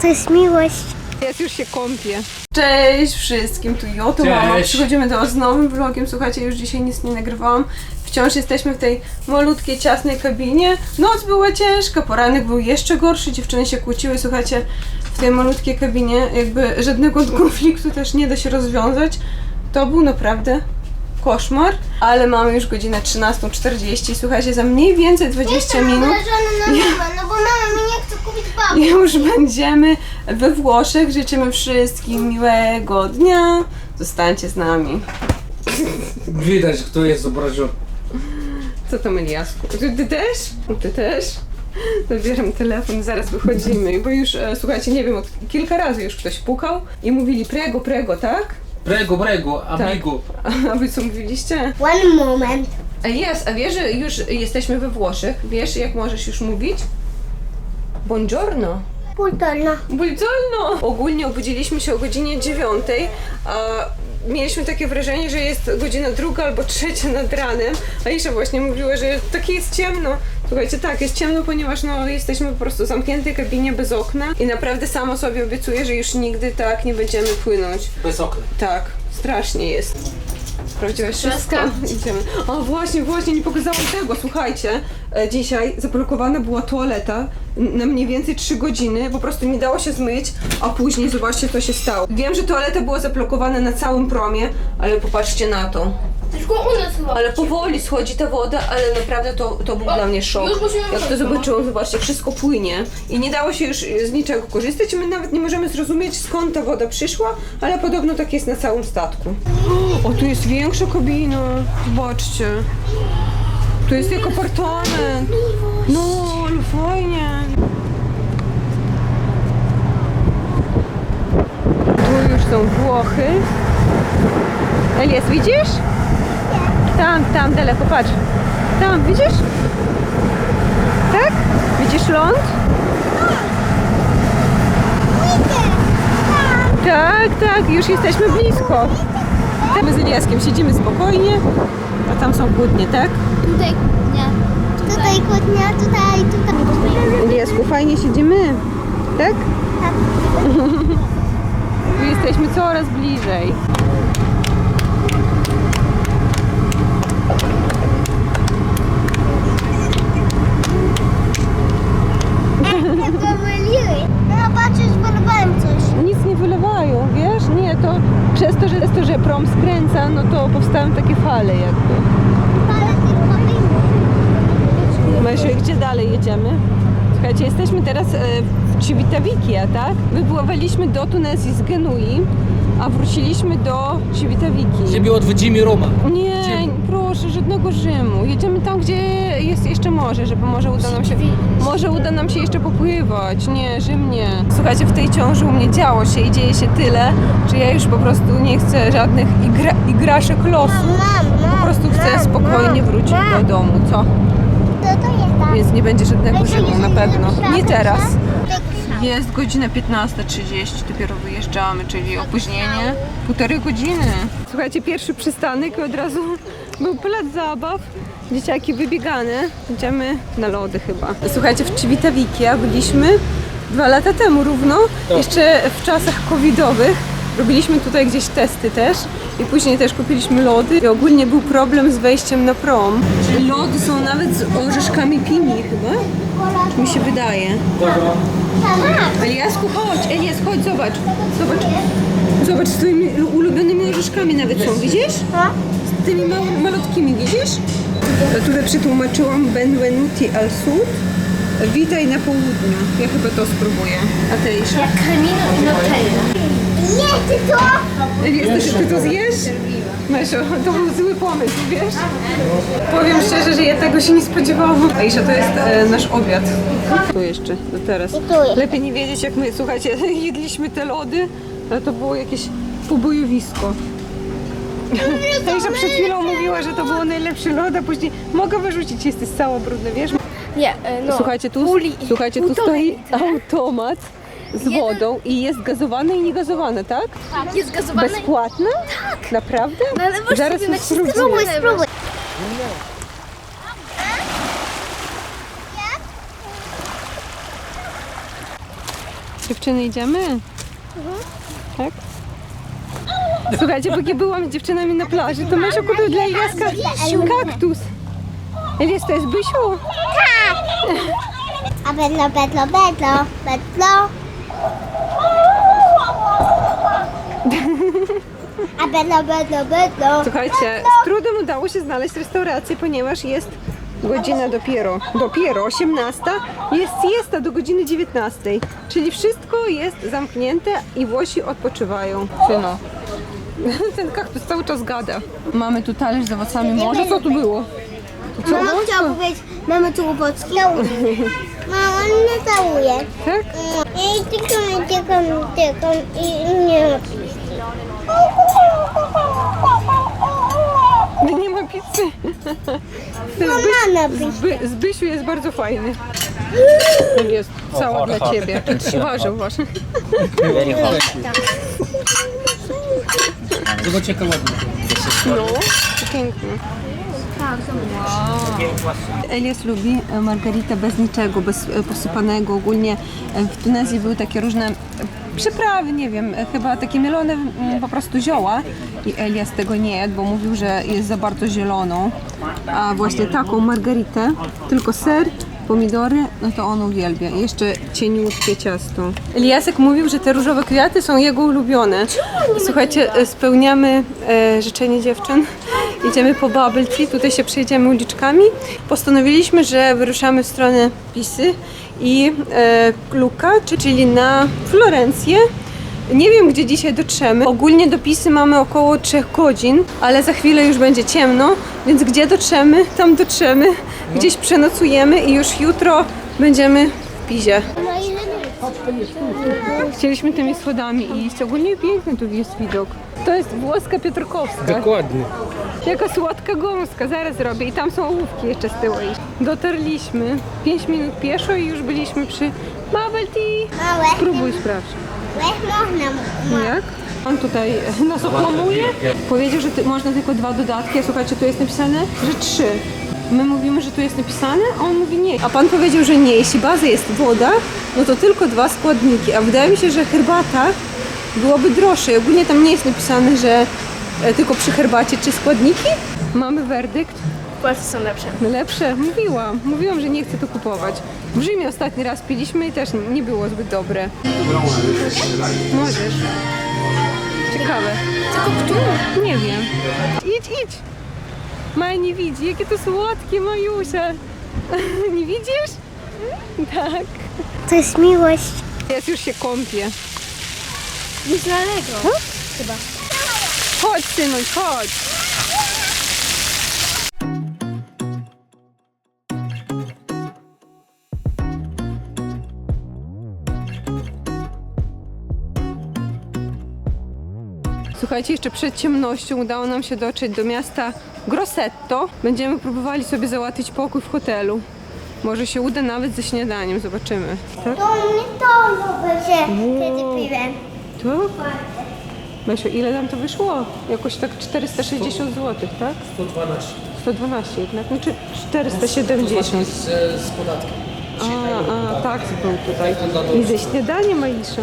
To jest miłość. Jest już się kąpie. Cześć wszystkim, tu Joto mama. Cześć. Przychodzimy do was z nowym vlogiem. Słuchajcie, już dzisiaj nic nie nagrywałam. Wciąż jesteśmy w tej malutkiej, ciasnej kabinie. Noc była ciężka, poranek był jeszcze gorszy. Dziewczyny się kłóciły, słuchajcie, w tej malutkiej kabinie. Jakby żadnego konfliktu też nie da się rozwiązać. To był naprawdę koszmar, ale mamy już godzinę 13.40. Słuchajcie, za mniej więcej 20 minut na mamę, no bo mama mi nie chce kupić babu. już będziemy we Włoszech. Życzymy wszystkim miłego dnia. Zostańcie z nami. Widać, kto jest obrażony. Co tam Eliasku? Ty, ty też? Ty też? Zabieram telefon, zaraz wychodzimy, bo już, e, słuchajcie, nie wiem, od kilka razy już ktoś pukał i mówili prego, prego, tak? Prego, prego, amigo. A wy co mówiliście? One moment. A jest, a wiesz, że już jesteśmy we Włoszech? Wiesz, jak możesz już mówić? Buongiorno. Półtorna. Buongiorno! Ogólnie obudziliśmy się o godzinie dziewiątej, a mieliśmy takie wrażenie, że jest godzina druga albo trzecia nad ranem. Aisza właśnie mówiła, że takie jest ciemno. Słuchajcie, tak, jest ciemno, ponieważ no, jesteśmy po prostu w zamkniętej kabinie bez okna i naprawdę sama sobie obiecuję, że już nigdy tak nie będziemy płynąć. Bez okna. Tak, strasznie jest. Sprawdziłaś wszystko? Idziemy. O właśnie, właśnie, nie pokazałam tego. Słuchajcie, e, dzisiaj zablokowana była toaleta na mniej więcej 3 godziny. Po prostu nie dało się zmyć, a później zobaczcie, co się stało. Wiem, że toaleta była zablokowana na całym promie, ale popatrzcie na to. Tylko u nas chyba. Ale powoli schodzi ta woda, ale naprawdę to, to był dla mnie szok. już musimy Jak to wejść, zobaczyłam, zobaczcie, wszystko płynie i nie dało się już z niczego korzystać. My nawet nie możemy zrozumieć skąd ta woda przyszła, ale podobno tak jest na całym statku. O, tu jest większa kabina, zobaczcie. Tu jest jak apartament. No, ale fajnie. Tu już są Włochy. Elias, widzisz? Tam, tam daleko, patrz. Tam, widzisz? Tak? Widzisz ląd? Tak, tak, już jesteśmy blisko. My z Eliaskiem siedzimy spokojnie, a tam są kłótnie, tak? Tutaj nie. Tutaj kłótnia, tutaj, tutaj. Eliasku, fajnie siedzimy, tak? Tak. Jesteśmy coraz bliżej. Tylko myliły. No patrzysz, wyrwałem coś. Nic nie wylewają, wiesz? Nie, to przez to, że, to, że prom skręca, no to powstają takie fale jakby. Mysiu, gdzie dalej jedziemy? Słuchajcie, jesteśmy teraz e, w Civitavecchia, tak? Wypływaliśmy do Tunezji z Genui, a wróciliśmy do Civitavecchia. Ciebie odwiedzimy Roma. Nie, proszę, żadnego Rzymu. Jedziemy tam, gdzie jest jeszcze morze, żeby może uda nam się, może uda nam się jeszcze popływać. Nie, Rzym nie. Słuchajcie, w tej ciąży u mnie działo się i dzieje się tyle, że ja już po prostu nie chcę żadnych igra, igraszek losu. Po prostu chcę spokojnie wrócić do domu, co? To to jest tak. Więc nie będzie żadnego Rzymu, na pewno. Nie teraz. Tak? Jest godzina 15.30, dopiero wyjeżdżamy, czyli opóźnienie półtorej godziny. Słuchajcie, pierwszy przystanek i od razu był plac zabaw. Dzieciaki wybiegane. Idziemy na lody chyba. Słuchajcie, w Civitavecchia byliśmy dwa lata temu równo, jeszcze w czasach covidowych. Robiliśmy tutaj gdzieś testy też i później też kupiliśmy lody. I ogólnie był problem z wejściem na prom. Lody są nawet z orzeszkami pini chyba? Mi się wydaje. Eliasku, chodź, Elias, chodź, zobacz. Zobacz. Zobacz, z twoimi ulubionymi orzeszkami nawet są, widzisz? Z tymi malutkimi, widzisz? Tutaj przetłumaczyłam Benvenuti al Sud. Witaj na południu. Ja chyba to spróbuję. A ty, Isza? Kamino i Nutella. Nie, ty to! Elias, ty, ty to zjesz? Mesio, to był zły pomysł, wiesz? Powiem szczerze, że ja tego się nie spodziewałam. Aisza, to jest e, nasz obiad. Tu jeszcze, do teraz. tu. Lepiej nie wiedzieć, jak my, słuchajcie, jedliśmy te lody, ale to było jakieś pobojowisko. Aisza przed chwilą mówiła, że to było najlepszy lod, a później mogę wyrzucić, jesteś cała brudna, wiesz? Nie, e, no. Słuchajcie, tu, Puli- słuchajcie, tu stoi automat z wodą i jest gazowane i niegazowane, tak? Jest gazowane. Bezpłatne? Tak. Naprawdę? No ale Zaraz sobie nacisnąć Spróbuj, na spróbuj. Dziewczyny, idziemy? Tak? Słuchajcie, póki byłam z dziewczynami na plaży, to Mesio kupił dla Eliaska kaktus. Elias, to jest Bysiu? A bedlo, bedlo, bedlo, bedlo. A bedlo, bedlo, bedlo. Słuchajcie, z trudem udało się znaleźć restaurację, ponieważ jest godzina dopiero, dopiero 18, jest siesta do godziny 19, czyli wszystko jest zamknięte i Włosi odpoczywają. Syno. Ten kaktus cały czas gada. Mamy tu talerz z owocami morza. Co tu było? Co, Mama chciała powiedzieć, mamy tu łopocki. Mama nie całuje. Tak? I tykam, tykam, tykam i nie ma. Nie ma pizzy. Pizzę. Zby, Zbysiu jest bardzo fajny. Jest cała dla ciebie. Uważaj, uważaj. Zobaczcie jaka ładna. No, to pięknie. Elias lubi e, margaritę bez niczego, bez e, posypanego. Ogólnie e, w Tunezji były takie różne przyprawy, nie wiem, chyba takie mielone po prostu zioła i Elias tego nie jadł, bo mówił, że jest za bardzo zieloną. A właśnie taką margaritę, tylko ser, pomidory, no to on uwielbia. I jeszcze cieniutkie ciasto. Eliasek mówił, że te różowe kwiaty są jego ulubione. Słuchajcie, spełniamy życzenie dziewczyn. Idziemy po bubble tea, tutaj się przejdziemy uliczkami. Postanowiliśmy, że wyruszamy w stronę Pisy i e, Luka, czy- czyli na Florencję. Nie wiem, gdzie dzisiaj dotrzemy. Ogólnie do Pisy mamy około 3 godzin, ale za chwilę już będzie ciemno, więc gdzie dotrzemy, tam dotrzemy. Gdzieś przenocujemy i już jutro będziemy w Pizie. Chcieliśmy tymi schodami iść. Ogólnie piękny tu jest widok. To jest włoska Piotrkowska. Dokładnie. Jaka słodka gąska, zaraz zrobię. I tam są ołówki jeszcze z tyłu. Dotarliśmy 5 minut pieszo i już byliśmy przy bubble tea. Spróbuj, sprawdź. No jak? On tutaj nas okłamuje. Powiedział, że ty, można tylko dwa dodatki, a słuchajcie, tu jest napisane, że trzy. My mówimy, że tu jest napisane, a on mówi nie. A pan powiedział, że nie. Jeśli baza jest woda, no to tylko dwa składniki. A wydaje mi się, że herbata byłoby droższa. I ogólnie tam nie jest napisane, że e, tylko przy herbacie trzy składniki. Mamy werdykt. Płaty są lepsze. Lepsze? Mówiłam. Mówiłam, że nie chcę to kupować. W Rzymie ostatni raz piliśmy i też nie było zbyt dobre. Możesz. Ciekawe. Tylko który? Nie wiem. Idź, idź. Maja nie widzi. Jakie to słodkie, Majusia. Nie widzisz? Tak. To jest miłość. Jest już się kąpie. Nic na Allegro. Chodź, synuś, chodź. Słuchajcie, jeszcze przed ciemnością udało nam się dotrzeć do miasta Grossetto. Będziemy próbowali sobie załatwić pokój w hotelu. Może się uda nawet ze śniadaniem, zobaczymy. Tak? To mnie to będzie wtedy piłem. Tu? Mesio, ile nam to wyszło? Jakoś tak 460 zł, tak? 112. 112 jednak, znaczy 470. Z, z podatkiem. A, a, tak, był tutaj. I ze śniadaniem Aisza.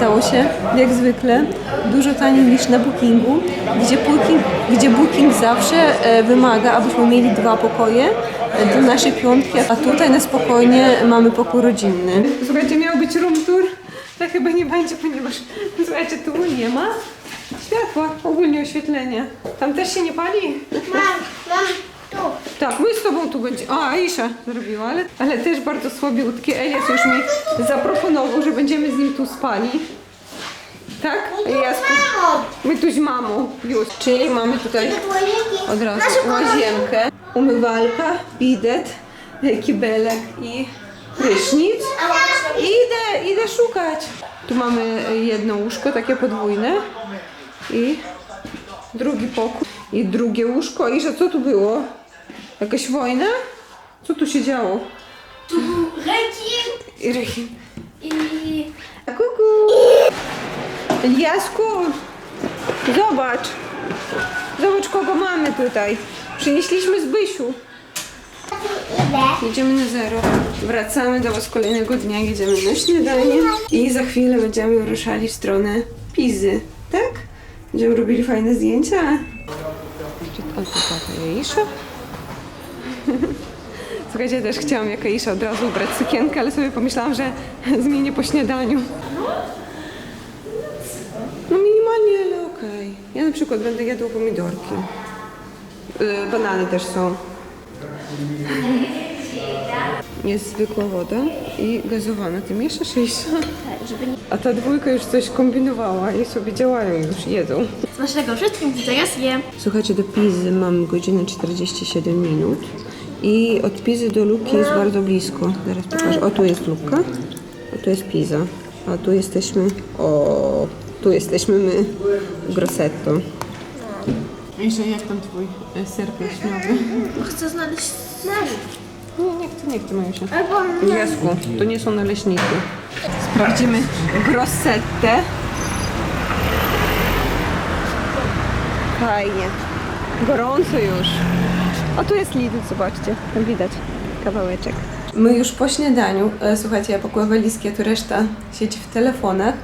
Dało się, jak zwykle, dużo taniej niż na Bookingu, gdzie Booking, gdzie booking zawsze e, wymaga, abyśmy mieli dwa pokoje do naszej piątki, a tutaj na spokojnie mamy pokój rodzinny. Słuchajcie, miał być room tour, ale chyba nie będzie, ponieważ słuchajcie, tu nie ma światła, ogólnie oświetlenia. Tam też się nie pali? Mam, mam tu. Tak, my z tobą tu będziemy. O, Aisza zrobiła, ale, ale też bardzo słabiutkie. Elias już mi zaproponował, że będziemy z nim tu spali. Tak? Elias, Mamo, my tu z mamą już. Czyli mamy tutaj od razu łazienkę, umywalka, bidet, kibelek i prysznic. Idę, idę szukać. Tu mamy jedno łóżko, takie podwójne i drugi pokój i drugie łóżko. I że co tu było? Jakaś wojna? Co tu się działo? Rekin I rekin. i... Kuku! Eliasku! Zobacz! Zobacz kogo mamy tutaj. Przynieśliśmy z Bysiu. Jedziemy na zero. Wracamy do Was kolejnego dnia, jedziemy na śniadanie i za chwilę będziemy ruszali w stronę Pizy, tak? Będziemy robili fajne zdjęcia. Słuchajcie, ja też chciałam jak Aisza od razu ubrać sukienkę, ale sobie pomyślałam, że zmienię po śniadaniu. No minimalnie, ale okej. Ja na przykład będę jadła pomidorki. Yy, banany też są. Jest zwykła woda i gazowana. Ty mieszasz jej A ta dwójka już coś kombinowała i sobie działają, już jedzą. Z naszego wszystkim teraz je. Słuchajcie, do Pizy mam godzinę 47 minut i od Pizy do Luki jest bardzo blisko. Zaraz pokażę. O, tu jest Luka, a tu jest Piza, a tu jesteśmy, o, tu jesteśmy my, Grossetto. Jeszcze jak tam twój e, ser pleśniowy? Chcę znaleźć Nie, nie chcę, nie chcę, Majusia. Jasku, to nie są naleśniki. Sprawdzimy Grossettę. Fajnie. Gorąco już. A tu jest Lidl, zobaczcie. Tam widać kawałeczek. My już po śniadaniu, e, słuchajcie, ja pakuję walizki, a tu reszta siedzi w telefonach.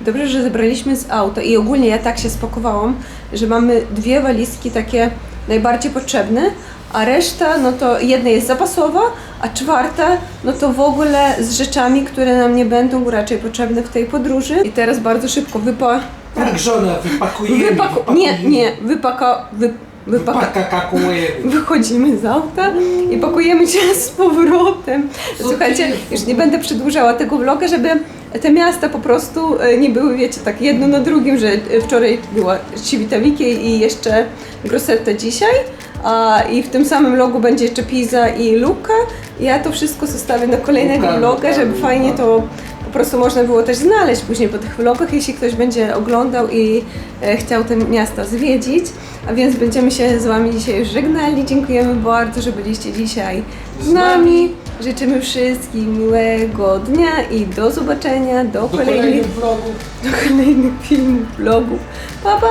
Dobrze, że zebraliśmy z auta i ogólnie ja tak się spakowałam, że mamy dwie walizki takie najbardziej potrzebne, a reszta, no to jedna jest zapasowa, a czwarta, no to w ogóle z rzeczami, które nam nie będą raczej potrzebne w tej podróży. I teraz bardzo szybko wypa... Tak, żona, wypakujemy. Wypaku... Nie, nie, wypaka... Wy... Wypaka... Wychodzimy z auta i pakujemy się z powrotem. Słuchajcie, już nie będę przedłużała tego vloga, żeby te miasta po prostu e, nie były, wiecie, tak jedno na drugim, że e, wczoraj była Civitavecchia i jeszcze Grossetta dzisiaj, a i w tym samym vlogu będzie jeszcze Pisa i Luka. Ja to wszystko zostawię na kolejnego Luka, vloga, żeby Luka. fajnie to po prostu można było też znaleźć później po tych vlogach, jeśli ktoś będzie oglądał i e, chciał te miasta zwiedzić. A więc będziemy się z Wami dzisiaj już żegnali. Dziękujemy bardzo, że byliście dzisiaj z nami. Życzymy wszystkim miłego dnia i do zobaczenia do, Do kolejnych, kolejnych vlogów. do kolejnych filmów, vlogów. Pa, pa!